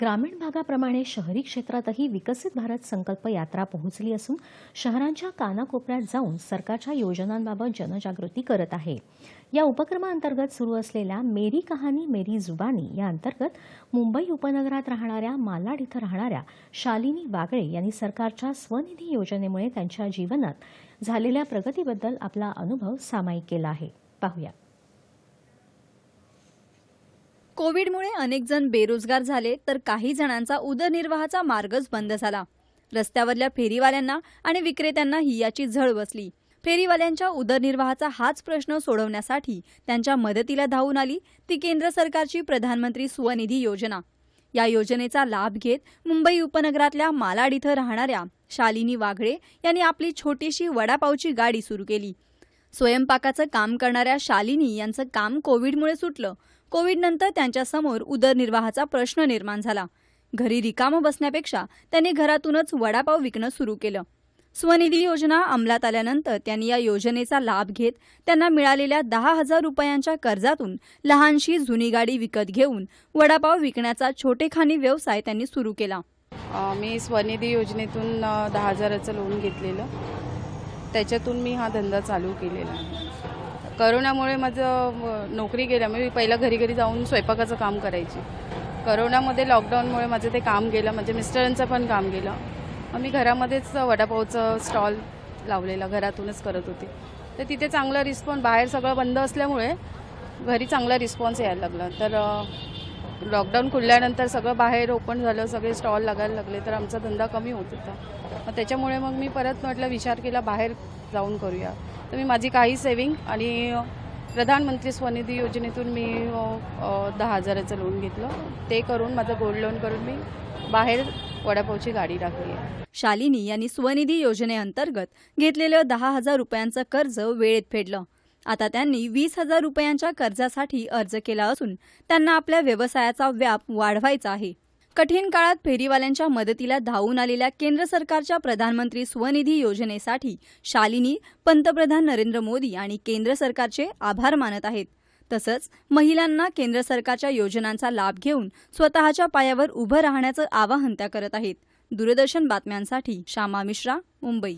ग्रामीण भागाप्रमाणे शहरी क्षेत्रातही विकसित भारत संकल्प यात्रा पोहोचली असून शहरांच्या कानाकोपऱ्यात जाऊन सरकारच्या योजनांबाबत जनजागृती करत आहे. या उपक्रमाअंतर्गत सुरू असलेल्या मेरी कहाणी मेरी जुबानी या अंतर्गत मुंबई उपनगरात राहणाऱ्या मालाड इथं राहणाऱ्या शालिनी वागळे यांनी सरकारच्या स्वनिधी योजनेमुळे त्यांच्या जीवनात झालेल्या प्रगतीबद्दल आपला अनुभव सामायिक केला आहे. पाहूया. कोविडमुळे अनेक जण बेरोजगार झाले तर काही जणांचा उदरनिर्वाहाचा मार्गच बंद झाला. रस्त्यावरल्या फेरीवाल्यांना आणि विक्रेत्यांना ही याची झळ बसली. फेरीवाल्यांच्या उदरनिर्वाहाचा हाच प्रश्न सोडवण्यासाठी त्यांच्या मदतीला धावून आली ती केंद्र सरकारची प्रधानमंत्री स्वनिधी योजना. या योजनेचा लाभ घेत मुंबई उपनगरातल्या मालाड इथं राहणाऱ्या शालिनी वाघळे यांनी आपली छोटीशी वडापावची गाडी सुरू केली. स्वयंपाकाचं काम करणाऱ्या शालिनी यांचं काम कोविडमुळे सुटलं. कोविडनंतर त्यांच्यासमोर उदरनिर्वाहाचा प्रश्न निर्माण झाला. घरी रिकामं बसण्यापेक्षा त्यांनी घरातूनच वडापाव विकणं सुरू केलं. स्वनिधी योजना अंमलात आल्यानंतर त्यांनी या योजनेचा लाभ घेत त्यांना मिळालेल्या दहा हजार रुपयांच्या कर्जातून लहानशी जुनी गाडी विकत घेऊन वडापाव विकण्याचा छोटेखानी व्यवसाय त्यांनी सुरू केला. मी स्वनिधी योजनेतून दहा हजाराचं लोन घेतलेलं. त्याच्यातून मी हा धंदा चालू केलेला करोनामुळे माझं नोकरी गेल्यामुळे मी पहिलं घरी घरी जाऊन स्वयंपाकाचं काम करायची. करोनामध्ये लॉकडाऊनमुळे माझं ते काम गेलं म्हणजे मिस्टरांचं पण काम गेलं. मी घरामध्येच वडापावचं स्टॉल लावलेला घरातूनच करत होते. तर तिथे चांगला रिस्पॉन्स बाहेर सगळं बंद असल्यामुळे घरी चांगला रिस्पॉन्स यायला लागला. तर लॉकडाऊन खुलल्यानंतर सगळं बाहेर ओपन झालं सगळे स्टॉल लागायला लागले तर आमचा धंदा कमी होत होता. मग त्याच्यामुळे मग मी परत म्हटलं विचार केला बाहेर जाऊन करूया. तर मी माझी काही सेविंग आणि प्रधानमंत्री स्वनिधी योजनेतून मी दहा हजाराचं लोन घेतलं. ते करून माझं गोल्ड लोन करून मी बाहेर वडापावची गाडी टाकली. आहे शालिनी यांनी स्वनिधी योजनेअंतर्गत घेतलेलं दहा हजार रुपयांचं कर्ज वेळेत फेडलं. आता त्यांनी वीस हजार रुपयांच्या कर्जासाठी अर्ज केला असून त्यांना आपल्या व्यवसायाचा व्याप वाढवायचा आहे. कठीण काळात फेरीवाल्यांच्या मदतीला धावून आलेल्या केंद्र सरकारच्या प्रधानमंत्री स्वनिधी योजनेसाठी शालिनी पंतप्रधान नरेंद्र मोदी आणि केंद्र सरकारचे आभार मानत आहेत. तसंच महिलांना केंद्र सरकारच्या योजनांचा लाभ घेऊन स्वतःच्या पायावर उभं राहण्याचं आवाहन त्या करत आहेत. दूरदर्शन बातम्यांसाठी श्यामा मिश्रा मुंबई.